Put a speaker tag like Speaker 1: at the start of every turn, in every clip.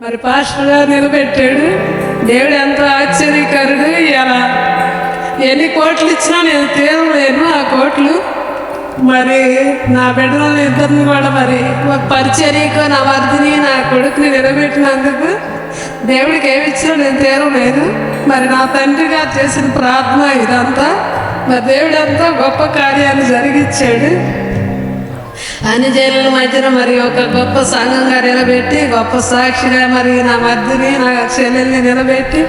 Speaker 1: మరి పాస్టర్గా నిలబెట్టాడు. దేవుడు ఎంత ఆశ్చర్యకరుడు ఇలా ఎన్ని కోట్లు ఇచ్చినా నేను తీరలేను ఆ కోట్లు. మరి నా బిడ్డలు ఇద్దరిని కూడా మరి ఒక పరిచర్యకు నా వర్ధిని నా కొడుకుని నిలబెట్టినందుకు దేవుడికి ఏమి ఇచ్చినా నేను తీరలేదు మరి నా తండ్రి గారు చేసిన ప్రార్థన ఇదంతా. మా దేవుడు ఎంతో గొప్ప కార్యాలు జరిగించాడు. అన్ని జైలు మధ్యన మరి ఒక గొప్ప సంఘంగా నిలబెట్టి గొప్ప సాక్షిగా మరి నా మధ్యని నా చెల్లెల్ని నిలబెట్టి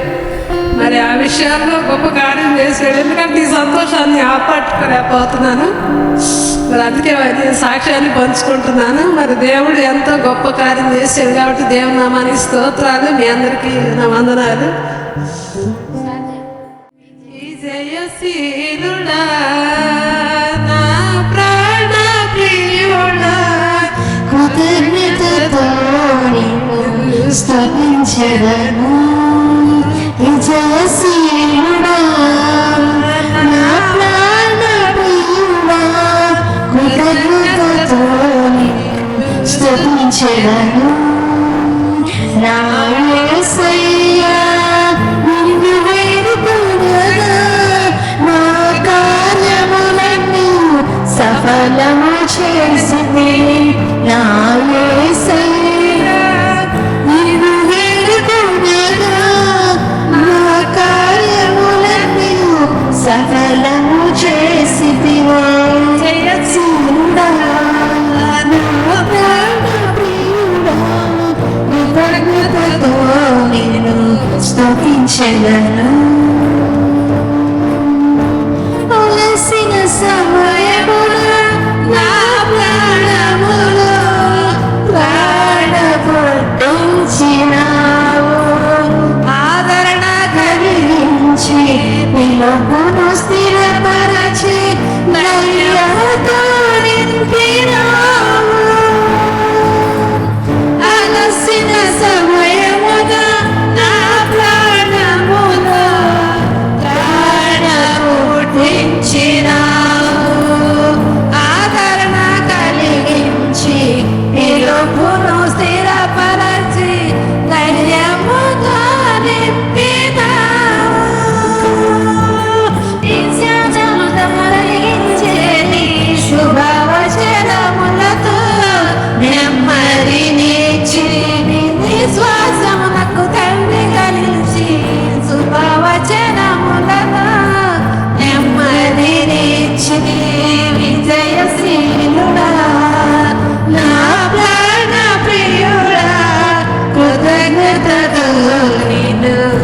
Speaker 1: మరి ఆ విషయాల్లో గొప్ప కార్యం చేశాడు. ఎందుకంటే ఈ సంతోషాన్ని ఆపట్టుకోలేకపోతున్నాను మరి అందుకే అది సాక్ష్యాన్ని పంచుకుంటున్నాను. మరి దేవుడు ఎంతో గొప్ప కార్యం చేశాడు కాబట్టి దేవుని నామానికి స్తోత్రాలు. మీ అందరికీ నా వందనాలు. ఈ జయశీలుడా నా ప్రాణ
Speaker 2: విజయశీలుడా నా ప్రాణ ప్రియుడా కృతజ్ఞతతో నిన్ను నా సఫలము చేసింది నా యేసయ్యా నిన్ను సఫలము చేసితివో. ప్రియుడా నిన్ను నేను Y nos vamos a tirar para
Speaker 3: allí, María.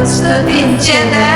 Speaker 1: nasıl inceden